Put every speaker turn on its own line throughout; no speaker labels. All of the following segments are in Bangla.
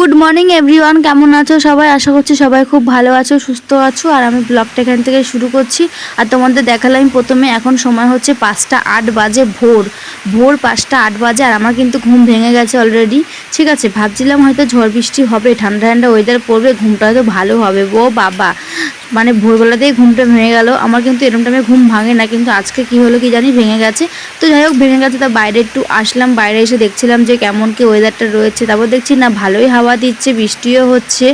গুড মর্নিং এভরিওয়ান কেমন আছো সবাই? আশা করছি সবাই খুব ভালো আছো, সুস্থ আছো। আর আমি ব্লগটা এখান থেকে শুরু করছি। আর তোমাদের দেখালাম, প্রথমে এখন সময় হচ্ছে পাঁচটা আট বাজে ভোর। ভোর পাঁচটা আট বাজে আর আমার কিন্তু ঘুম ভেঙে গেছে অলরেডি ঠিক আছে, ভাবছিলাম হয়তো ঝড় বৃষ্টি হবে, ঠান্ডা ঠান্ডা ওয়েদার পড়বে, ঘুমটা হয়তো ভালো হবে। ও বাবা মানে ভোরবেলাতেই ঘুমটা ভেঙে গেল। আমার কিন্তু এরকম টাইমে ঘুম ভাঙে না, কিন্তু আজকে কি হলো কি জানি ভেঙে গেছে। তো যাই হোক, ভেঙে গেছে, তা বাইরে একটু আসলাম, বাইরে এসে দেখছিলাম যে কেমন কি ওয়েদারটা রয়েছে। তারপর দেখছি, না, ভালোই হাওয়া দিচ্ছে, বৃষ্টিও হচ্ছে।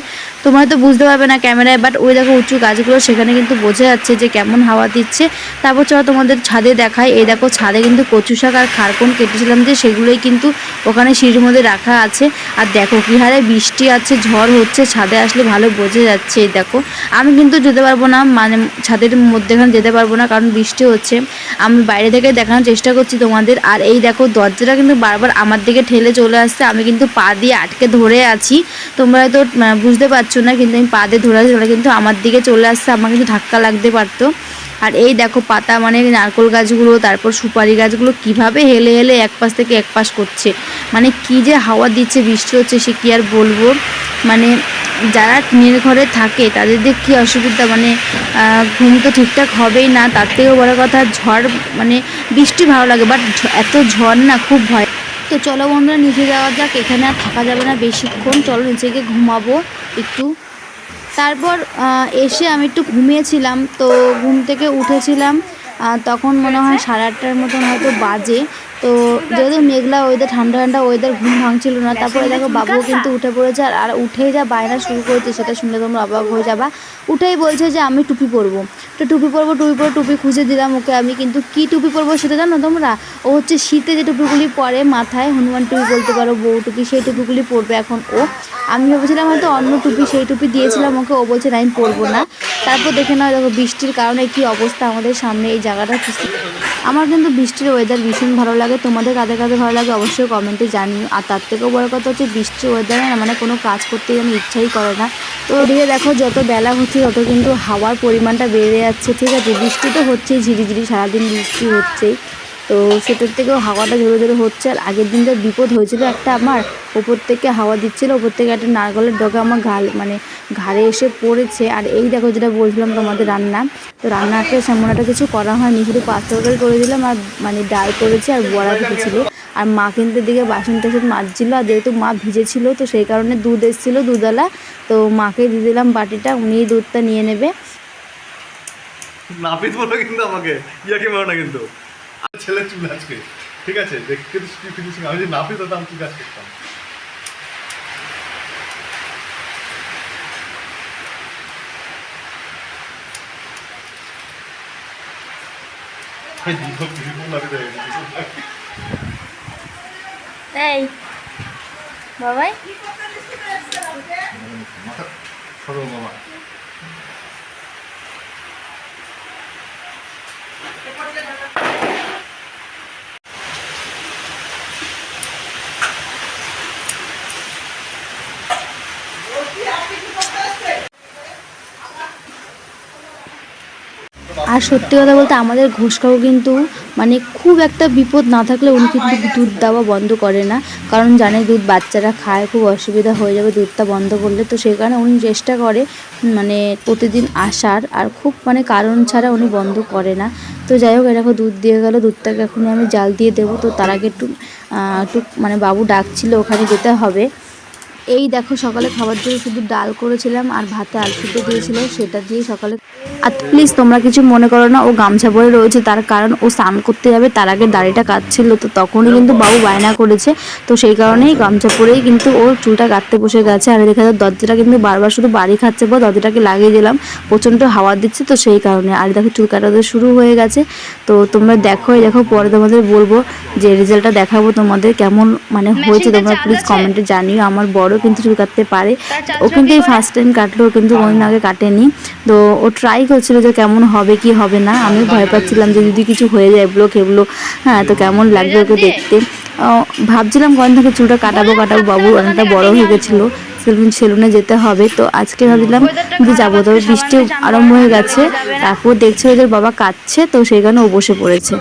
তোমরা তো বুঝতে পারবে না ক্যামেরায় বাট ওই দেখো উঁচু গাছগুলো, সেখানে কিন্তু বোঝা যাচ্ছে যে কেমন হাওয়া দিচ্ছে। তারপর চলো তোমাদের ছাদে দেখায় এই দেখো, ছাদে কিন্তু কচু শাক আর খারকন কেটেছিলাম যে, সেগুলোই কিন্তু ওখানে সিঁড়ির মধ্যে রাখা আছে। আর দেখো কি হারে বৃষ্টি আছে, ঝড় হচ্ছে, ছাদে আসলে ভালো বোঝা যাচ্ছে, এই দেখো। আমি কিন্তু যেতে পারব না মানে ছাদের মধ্যেখানে যেতে পারব না, কারণ বৃষ্টি হচ্ছে। আমি বাইরে থেকে দেখানোর চেষ্টা করছি তোমাদের। আর এই দেখো, দরজাটা কিন্তু বারবার আমার দিকে ঠেলে চলে আসছে। আমি কিন্তু পা দিয়ে আটকে ধরে আছি। তোমরা তো বুঝতে পারছ না, কিন্তু আমি পা দিয়ে ধরে আছি কিন্তু আমার দিকে চলে আসছে। আমার কিন্তু ধাক্কা লাগতে পারতো। আর এই দেখো পাতা মানে নারকোল গাছগুলো, তারপর সুপারি গাছগুলো কীভাবে হেলে হেলে এক পাশ থেকে এক পাশ করছে? মানে কি যে হাওয়া দিচ্ছে, বৃষ্টি হচ্ছে, সে কি আর বলব? মানে যারা টিনের ঘরে থাকে, তাদের যে কী অসুবিধা? মানে ঘুম তো ঠিকঠাক হবেই না, তার থেকেও বড় কথা, ঝড় মানে বৃষ্টি ভালো লাগে বাট এত ঝড় না, খুব ভয়। তো চলো বন্ধুরা, নিচে যাওয়া যাক, এখানে আর থাকা যাবে না বেশিক্ষণ। চলো নিচে গিয়ে ঘুমাবো, একটু। তারপর এসে আমি একটু ঘুমিয়েছিলাম, তো ঘুম থেকে উঠেছিলাম তখন মনে হয় সাড়ে আটটার মতন হয়তো বাজে। তো যেহেতু মেঘলা ওয়েদার ঠান্ডা ঠান্ডা ওয়েদার ঘুম ভাঙছিল না, তারপরে দেখো বাবুও কিন্তু উঠে পড়েছে আর আর উঠেই যা বায়না শুরু করেছে সেটা শুনলে তোমরা অবাক হয়ে যাবা। উঠেই বলছে যে আমি টুপি পরবো। তো টুপি পরবো, টুপি পরে টুপি খুঁজে দিলাম ওকে আমি, কিন্তু কি টুপি পরবো সেটা জানো তোমরা? ও হচ্ছে শীতে যে টুপিগুলি পরে মাথায়, হনুমান টুপি বলতে পারো, বউ টুপি, সেই টুপিগুলি পরবে এখন ও। আমি ভেবেছিলাম হয়তো অন্য টুপি, সেই টুপি দিয়েছিলাম ওকে, ও বলছে না, আমি পরবো না। তারপর দেখে নাও, দেখো বৃষ্টির কারণে কি অবস্থা আমাদের সামনে এই জায়গাটা। আমার কিন্তু বৃষ্টির ওয়েদার ভীষণ ভালো লাগে, তোমাদের কাদের কাদের ভালো লাগে অবশ্যই কমেন্টে জানিও। আর তার থেকেও বড় কথা হচ্ছে বৃষ্টির ওয়েদারে না মানে কোনো কাজ করতে যেন ইচ্ছাই করে না। তো ওদিকে দেখো যত বেলা হচ্ছে, তত কিন্তু হাওয়ার পরিমাণটা বেড়ে যাচ্ছে, ঠিক আছে? বৃষ্টি তো হচ্ছেই, ঝিরিঝিরি সারাদিন বৃষ্টি হচ্ছেই। তো সেটার থেকেও হাওয়াটা ধরে ধরে হচ্ছে। আর আগের দিন যা বিপদ হয়েছিল একটা আমার, ওপর থেকে হাওয়া দিচ্ছিল, ওপর থেকে একটা নারকলের ডগা আমার ঘাল মানে ঘাড়ে এসে পড়েছে। আর এই দেখো যেটা বলছিলাম তোমাদের রান্না, তো রান্নাটা সেমন একটা কিছু করা হয়নি। শুধু পাঁচ করে দিলাম আর মানে ডাল করেছি আর বড়া ছিল আর মা কিন্তু দিকে বাসন টাসন মাজছিল আর যেহেতু মা ভিজেছিল, তো সেই কারণে দুধ এসেছিল দুধওয়ালা। তো মাকে দিয়ে দিলাম বাটিটা উনি দুধটা নিয়ে নেবে।
নাপিত বলো কিন্তু আমাকে, ইয়াকে মারো না কিন্তু। ছেলে চুল আজকে ঠিক আছে দেখতে তো স্ত্রী ফিনিশিং আমি যদি নাপিত হতাম কি কাজ করতাম এই দীপক দীপক নাপিত হয়ে গেছে।
এই বাবাই
মাথা সরো বাবা
আর সত্যি কথা বলতে আমাদের ঘোষকাকু কিন্তু মানে খুব একটা বিপদ না থাকলে উনি কিন্তু দুধ দেওয়া বন্ধ করে না। কারণ জানে দুধ বাচ্চারা খায়, খুব অসুবিধা হয়ে যাবে দুধটা বন্ধ করলে। তো সেই কারণে উনি চেষ্টা করে মানে প্রতিদিন আসার। আর খুব মানে কারণ ছাড়া উনি বন্ধ করে না। তো যাই হোক, এরকম দুধ দিয়ে গেল, দুধটাকে এখন আমি জাল দিয়ে দেবো। তো তার আগে একটু একটু মানে বাবু ডাকছিল, ওখানে যেতে হবে। এই দেখো সকালে খাবার জন্য শুধু ডাল করেছিলাম আর ভাতে আলু সিদ্ধ দিয়েছিল সেটা দিয়ে সকালে আর প্লিজ তোমরা কিছু মনে করো না ও গামছা পরে রয়েছে তার কারণ ও স্নান করতে যাবে তার আগে দাড়িটা কাটছিল তো তখনই কিন্তু বাবু বায়না করেছে তো সেই কারণেই গামছা পরেই কিন্তু ও চুলটা কাটতে বসে গেছে আর দেখা যায় দরজাটা কিন্তু বারবার শুধু বাড়ি খাচ্ছে বা দরজাটাকে লাগিয়ে দিলাম প্রচণ্ড হাওয়া দিচ্ছে তো সেই কারণে। আর দেখো চুল কাটাতে শুরু হয়ে গেছে তো তোমরা দেখো এই দেখো পরে তোমাদের বলব যে রেজাল্টটা দেখাবো তোমাদের কেমন মানে হয়েছে তোমরা প্লিজ কমেন্টে জানিও আমার বড় কিন্তু চুল কাটতে পারে। ও কিন্তু এই ফার্স্ট টাইম কাটলো ও কিন্তু কোনোদিন আগে কাটেনি। তো ও ট্রাই করছিল যে কেমন হবে কি হবে না। আমি ভয় পাচ্ছিলাম যে যদি কিছু হয়ে যায় এগুলো খেবলো। হ্যাঁ তো কেমন লাগবে ওকে দেখতে। ভাবছিলাম কখন থেকে চুলটা কাটাবো কাটাবো বাবু অনেকটা বড় হয়ে গেছিল। সেলুন সেলুনে যেতে হবে। তো আজকে ভাবছিলাম যে যাব তবে বৃষ্টি আরম্ভ হয়ে গেছে। তারপর দেখছে ওদের বাবা কাঁদছে, তো কারণে ও বসে পড়েছে।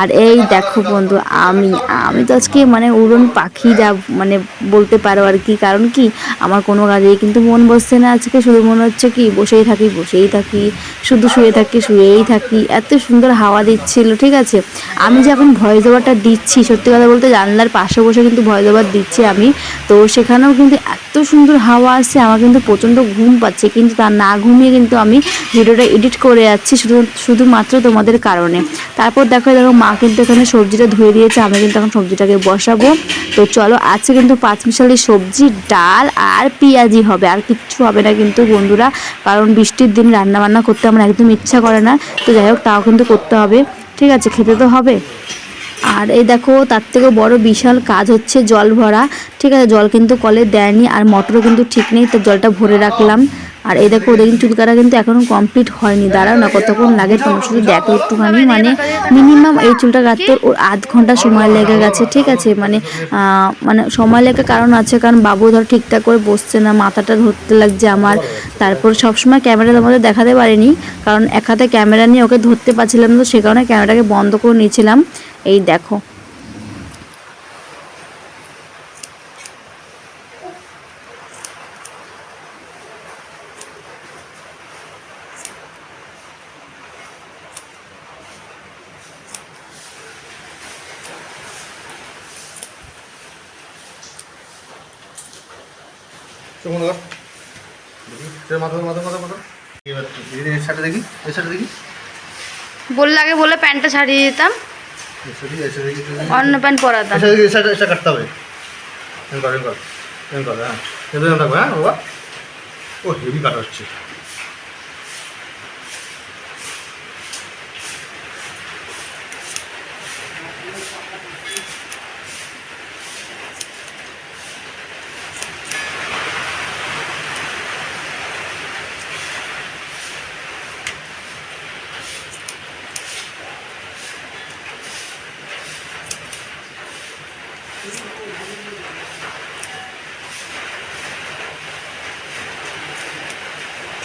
আর এই দেখো বন্ধু, আমি আমি তো আজকে মানে উড়ন পাখি যা মানে বলতে পারো আর কি। কারণ কি, আমার কোনো কাজেই কিন্তু মন বসছে না আজকে। শুধু মনে হচ্ছে কি, বসেই থাকি বসেই থাকি। শুধু শুয়ে থাকি, শুয়েই থাকি। এত সুন্দর হাওয়া দিচ্ছিল, ঠিক আছে? আমি যে এখন ভয়েস ওভারটা দিচ্ছি, সত্যি কথা বলতে জানলার পাশে বসে কিন্তু ভয়েস ওভার দিচ্ছি আমি। তো সেখানেও কিন্তু এত সুন্দর হাওয়া আসছে আমার কিন্তু প্রচণ্ড ঘুম পাচ্ছে, কিন্তু তা না ঘুমিয়ে কিন্তু আমি ভিডিওটা এডিট করে যাচ্ছি শুধু, শুধুমাত্র তোমাদের কারণে। তারপর দেখো দেখো, মা কিন্তু এখানে সবজিটা ধুয়ে দিয়েছে, আমি কিন্তু এখন সবজিটাকে বসাবো। তো চলো, আজকে কিন্তু পাঁচমিশালি সবজি, ডাল আর পেঁয়াজি হবে, আর কিচ্ছু হবে না কিন্তু বন্ধুরা, কারণ বৃষ্টির দিন রান্না বান্না করতে আমার একদম ইচ্ছা করে না। তো যাই হোক, তাও কিন্তু করতে হবে। ঠিক আছে, খেতে তো হবে। আর এই দেখো, তার থেকেও বড় বিশাল কাজ হচ্ছে জল ভরা। ঠিক আছে, জল কিন্তু কলে দেয়নি আর মোটরও কিন্তু ঠিক নেই তো জলটা ভরে রাখলাম। আর এই দেখো, ওদের চুল কাটা কিন্তু এখনও কমপ্লিট হয়নি। দাঁড়াও না, কতক্ষণ লাগে তোমরা শুধু দেখো একটুখানি। মানে মিনিমাম এই চুলটা কাটতে ওর আধ ঘণ্টা সময় লেগে গেছে, ঠিক আছে? মানে মানে সময় লেগে কারণ আছে, কারণ বাবু ধর ঠিকঠাক করে বসছে না, মাথাটা ধরতে লাগছে আমার। তারপর সবসময় ক্যামেরা তোমাদের দেখাতে পারিনি, কারণ এক হাতে ক্যামেরা নিয়ে ওকে ধরতে পারছিলাম তো সে কারণে ক্যামেরাকে বন্ধ করে নিয়েছিলাম। এই দেখো। বললে আগে বলে প্যান্টটা ছাড়িয়ে দিতাম। অন্য প্যান্ট পরাতাম
এর সাথে কাটতে হবে। এম কর এম কর এম কর হ্যাঁ। এবার কর হ্যাঁ ও, হেভি কাটা হচ্ছে।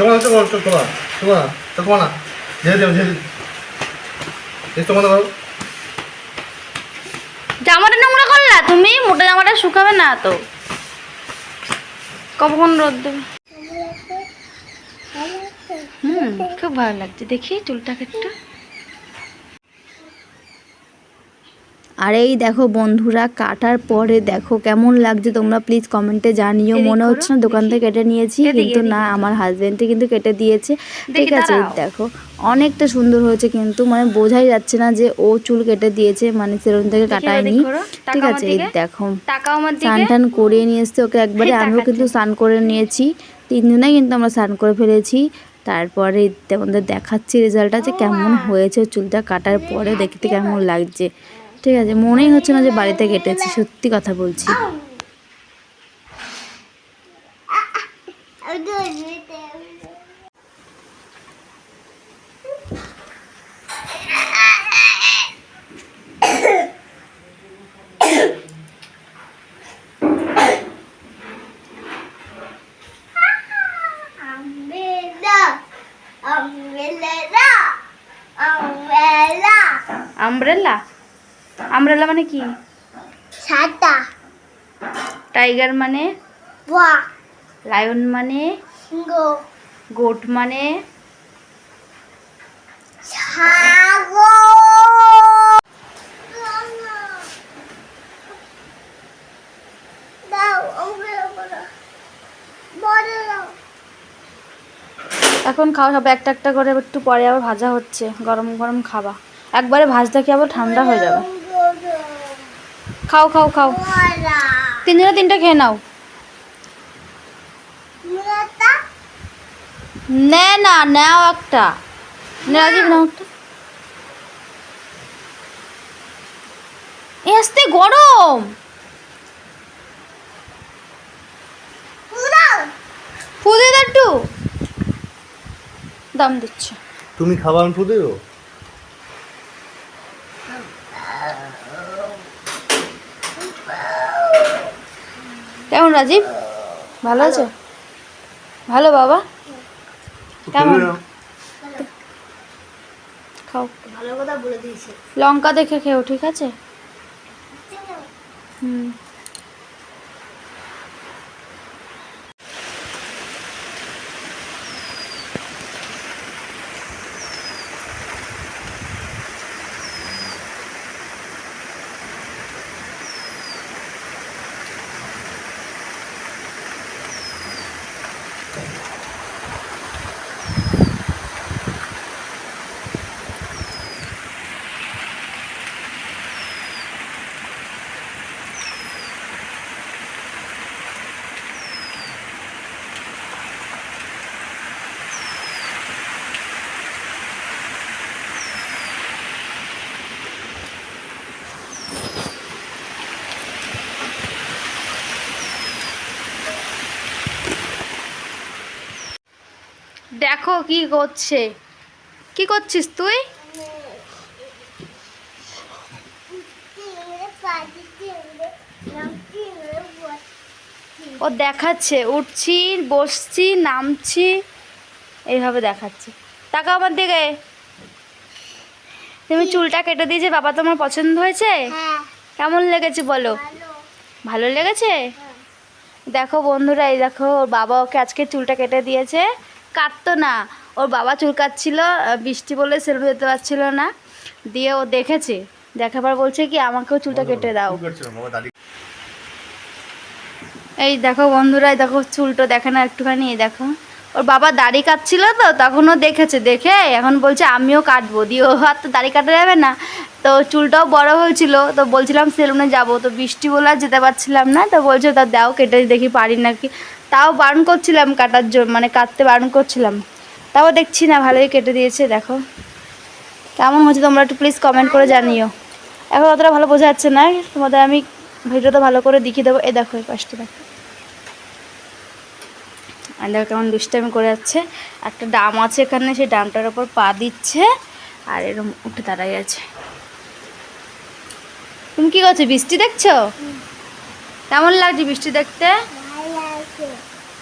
না তোমার চোখ তোমার চোখ না। ঝেড়ে এই তোমার
জামাটা নোংরা করলা তুমি? মোটা জামাটা শুকাবে না তো। কখন রোদ দেবে? খুব ভালো লাগছে। দেখি চুলটাকে একটু। আর এই দেখো বন্ধুরা কাটার পরে দেখো কেমন লাগছে। তোমরা প্লিজ কমেন্টে জানিও। মনে হচ্ছে না দোকান থেকে কেটে নিয়েছি কিন্তু না আমার হাজব্যান্ডে কিন্তু কেটে দিয়েছে। ঠিক আছে। দেখো অনেকটা সুন্দর হয়েছে কিন্তু মানে বোঝাই যাচ্ছে না যে ও চুল কেটে দিয়েছে মানে সেরকম থেকে কাটায়নি। ঠিক আছে এই দেখো স্নান টান করিয়ে নিয়ে এসছে ওকে একবারে। আমিও কিন্তু স্নান করে নিয়েছি। তিনজনে কিন্তু আমরা স্নান করে ফেলেছি। তারপরে তোমাদের দেখাচ্ছি রেজাল্টটা যে কেমন হয়েছে চুলটা কাটার পরে দেখতে কেমন লাগছে। ঠিক আছে মনেই হচ্ছে না যে বাড়িতে কেটেছি সত্যি কথা বলছি
মানে কি?
সাদা।
টাইগার মানে? লায়ন মানে?
গো
গোট মানে? এখন খাওয়া সব একটা একটা করে একটু পরে আবার ভাজা হচ্ছে গরম গরম খাবা। একবারে ভাজতে কি আবার ঠান্ডা হয়ে যাবে? খাও খাও খাও। তিনজনে তিনটা খেয়ে নাও। নে না নাও একটা। রাজীব নাও একটা। এ আসতে গরম। ফুদে একটু। দাম দিচ্ছে।
তুমি খাবার ফুটে দেবো
কেমন রাজীব? ভালো আছো? ভালো বাবা? কেমন?
খাও।
ভালো কথা বলে দিয়েছে।
লঙ্কা দেখে খেও ঠিক আছে? হুম। দেখো কি করছে। কি করছিস তুই? ও দেখাচ্ছে উঠছি বসছি নামছি এইভাবে দেখাচ্ছে। টাকা আমার দিকে। তুমি চুলটা কেটে দিয়েছে বাবা তোমার পছন্দ হয়েছে?
হ্যাঁ।
কেমন লেগেছে বলো?
ভালো।
লেগেছে? দেখো বন্ধুরা এই দেখো ওর বাবা ওকে আজকে চুলটা কেটে দিয়েছে। কাটতো না। ওর বাবা চুল কাটছিল বৃষ্টি বলে সেলফি যেতে পারছিল না। দিয়ে ও দেখেছে দেখার পর বলছে কি আমাকেও চুলটা কেটে দাও। এই দেখো বন্ধুরা দেখো চুলটা দেখে না একটুখানি এই দেখো। ওর বাবা দাড়ি কাটছিল তো তখন ও দেখেছে দেখে এখন বলছে আমিও কাটবো। দিয়ে ও আর তো দাড়ি কাটা যাবে না। তো চুলটাও বড় হয়েছিল তো বলছিলাম সেলুনে যাব। তো বৃষ্টি বলে আর যেতে পারছিলাম না তো বলছে তা দাও কেটে দেখি পারি নাকি? তাও বারণ করছিলাম কাটার জন্য মানে কাটতে বারণ করছিলাম। তাও দেখছি না, ভালোই কেটে দিয়েছে, দেখো। কেমন হচ্ছে তোমরা একটু প্লিজ কমেন্ট করে জানিও। এখন অতটা ভালো বোঝা যাচ্ছে না, তোমাদের আমি ভিডিওটা ভালো করে দেখিয়ে দেবো। এই দেখো, এই পাশটা দেখো। আর দেখো কেমন দুষ্টামি করে যাচ্ছে। একটা ডাম আছে এখানে, সেই ডামটার ওপর পা দিচ্ছে, আর এরকম উঠে দাঁড়াই আছে। তুমি কি করছ, বৃষ্টি দেখছ? কেমন লাগছে বৃষ্টি দেখতে?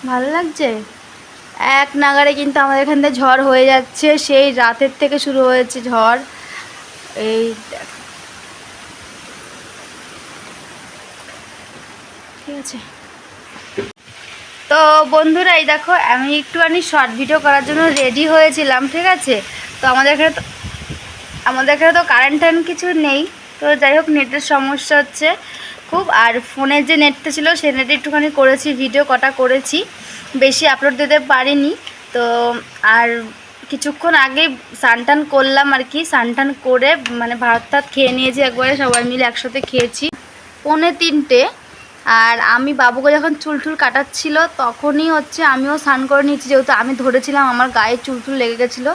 ভালো
লাগছে? এক নাগারে কিন্তু আমাদের এখান থেকে ঝড় হয়ে যাচ্ছে। সেই রাতের থেকে শুরু হয়েছে ঝড়। এই ঠিক আছে। তো বন্ধুরা, এই দেখো, আমি একটুখানি শর্ট ভিডিও করার জন্য রেডি হয়েছিলাম, ঠিক আছে? তো আমাদের এখানে তো, আমাদের এখানে তো কারেন্ট কিছু নেই। তো যাই হোক, নেটের সমস্যা হচ্ছে। খুব, আর ফোনের যে নেটটা ছিল, সে নেটে একটুখানি করেছি, ভিডিও কটা করেছি। বেশি আপলোড দিতে পারিনি। তো, আর কিছুক্ষণ আগে সানটান করলাম আর কি, সানটান করে মানে ভাত টাত খেয়ে নিয়েছি একবারে, সবাই মিলে একসাথে খেয়েছি। পৌনে তিনটে আর আমি বাবুকে যখন চুল টুল কাটাচ্ছিল তখনই হচ্ছে আমিও স্নান করে নিয়েছি যেহেতু আমি ধরেছিলাম আমার গায়ে চুল টুল লেগে গেছিল।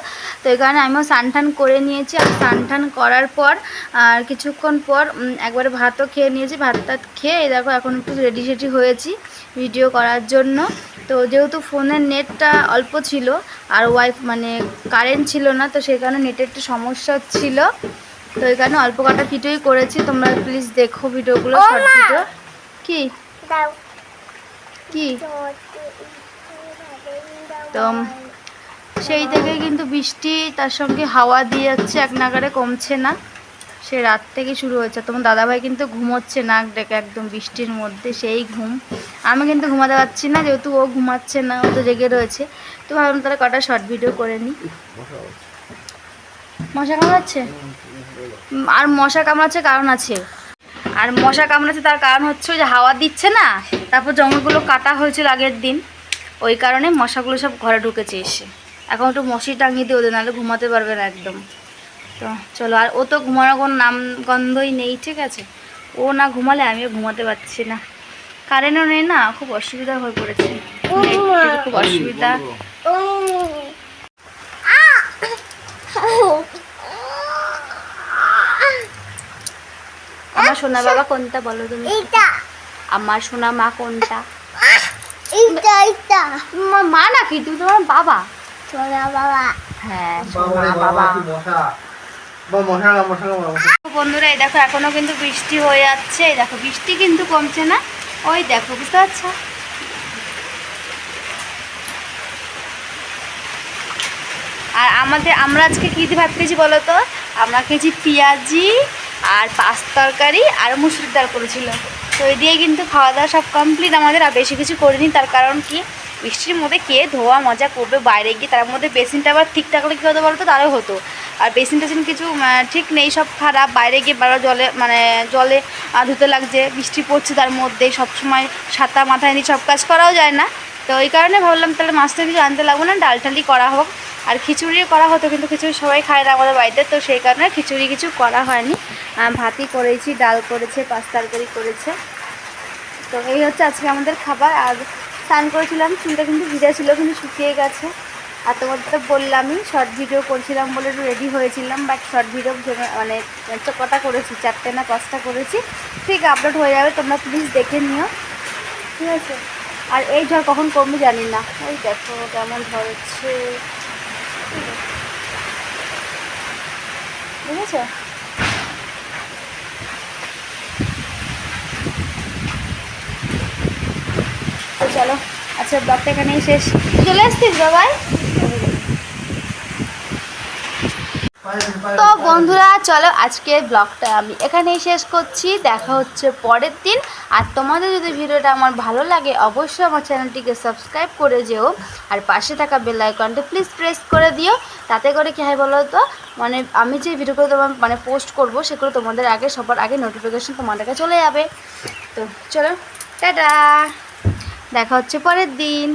তো এই কারণে আমিও স্নান টান করে নিয়েছি আর স্নান টান করার পর আর কিছুক্ষণ পর একবারে ভাতও খেয়ে নিয়েছি। ভাত টাত খেয়ে দেখো এখন একটু রেডি সেডি হয়েছি ভিডিও করার জন্য। তো যেহেতু ফোনের নেটটা অল্প ছিল আর ওয়াইফ মানে কারেন্ট ছিল না তো সেই কারণে নেটের একটু সমস্যা ছিল। তো এই কারণে অল্প কটা ভিডিওই করেছি। তোমরা প্লিজ দেখো ভিডিওগুলো শর্ট ভিডিও কি?
দাও।
কি? তো সেই থেকে কিন্তু বৃষ্টি তার সঙ্গে হাওয়া দিয়ে যাচ্ছে এক নাগারে কমছে না। সে রাত থেকে শুরু হয়েছে। তোমার দাদাভাই কিন্তু ঘুমোচ্ছে নাক ডেকে একদম বৃষ্টির মধ্যে সেই ঘুম। আমি কিন্তু ঘুমাতে পারছি না যেহেতু ও ঘুমাচ্ছে না ও তো জেগে রয়েছে। তো ভাবলাম তাহলে কটা শর্ট ভিডিও করে নিই। মশা কামড়াচ্ছে? আর মশা কামড়াচ্ছে কারণ আছে? আর মশা কামড়াচ্ছে তার কারণ হচ্ছে ওই যে হাওয়া দিচ্ছে না তারপর জঙ্গলগুলো কাটা হয়েছিল আগের দিন ওই কারণে মশাগুলো সব ঘরে ঢুকেছে এসে এখন একটু মশি টাঙিয়ে দিয়ে ওদের নাহলে ঘুমাতে পারবে না একদম তো চলো আর ও তো ঘুমানোর কোনো নাম গন্ধই নেই ঠিক আছে ও না ঘুমালে আমিও ঘুমাতে পারছি না কারেন্টও নেই না খুব অসুবিধা হয়ে পড়েছে খুব অসুবিধা আমার সোনা বাবা কোনটা বলো তুমি?
এটা
আমার সোনা মা কোনটা?
এটা এটা
তোমার মা নাকি? তুমি তোমার বাবা। হ্যাঁ বন্ধুরা এই দেখো এখনও কিন্তু বৃষ্টি হয়ে যাচ্ছে। এই দেখো বৃষ্টি কিন্তু কমছে না। ওই দেখো বুঝতে পারছ? আর আমাদের আমরা আজকে কী দিয়ে ভাত খেয়েছি বলো তো? আমরা খেয়েছি পেঁয়াজি আর পাঁচ তরকারি আর মুসুরির ডাল করেছিল। তো ওই দিয়ে কিন্তু খাওয়া দাওয়া সব কমপ্লিট আমাদের, আর বেশি কিছু করিনি, তার কারণ কি? বৃষ্টির মধ্যে কে ধোয়া মজা করবে বাইরে গিয়ে? তার মধ্যে বেসিনটা আবার ঠিক থাকলে কী হতো বলো তো তারও হতো। আর বেসিন টেসিন কিছু ঠিক নেই, সব খারাপ, বাইরে গিয়ে বারো জলে মানে জলে ধুতে লাগছে, বৃষ্টি পড়ছে তার মধ্যে, সবসময় ছাতা মাথায় নিয়ে সব কাজ করাও যায় না। তো ওই কারণে ভাবলাম তাহলে মাছটা কিছু আনতে লাগবো না ডাল করা হোক। আর খিচুড়িও করা হতো, কিন্তু খিচুড়ি সবাই খায় না আমাদের বাড়িতে, তো সেই কারণে খিচুড়ি কিছু করা হয়নি। ভাতই করেছি, ডাল করেছে, পাঁচ তরকারি করেছে। তো এই হচ্ছে আজকে আমাদের খাবার। আর স্নান করেছিলাম, চুলটা কিন্তু ভিজা ছিল, কিন্তু শুকিয়ে গেছে। আর তোমাদের তো বললামই শর্ট ভিডিও করছিলাম বলে একটু রেডি হয়েছিলাম বাট শর্ট ভিডিও মানে কটা করেছি, চারটে না পাঁচটা করেছি। ঠিক আপলোড হয়ে যাবে, তোমরা প্লিজ দেখে নিও। ঠিক আছে? আর এই ঝড় কখন কমবে জানি না। ওই দেখো কেমন ঝড় হচ্ছে। বুঝেছ? তো চলো আচ্ছা ব্লগটা এখানেই শেষ। চলে আসতিস বাবাই? তো বন্ধুরা, চলো আজকের ব্লগটা আমি এখানেই শেষ করছি। দেখা হচ্ছে পরের দিন। আর তোমাদের যদি ভিডিওটা আমার ভালো লাগে, অবশ্যই আমার চ্যানেলটিকে সাবস্ক্রাইব করে যেও। আর পাশে থাকা বেল আইকনটা প্লিজ প্রেস করে দিও। তাতে করে কী হয় বলো তো? মানে আমি যে ভিডিওগুলো তোমার মানে পোস্ট করব, সেগুলো তোমাদের আগে, সবার আগে নোটিফিকেশন তোমার কাছে চলে যাবে। তো চলো, টাটা! দেখা হচ্ছে পরের দিন।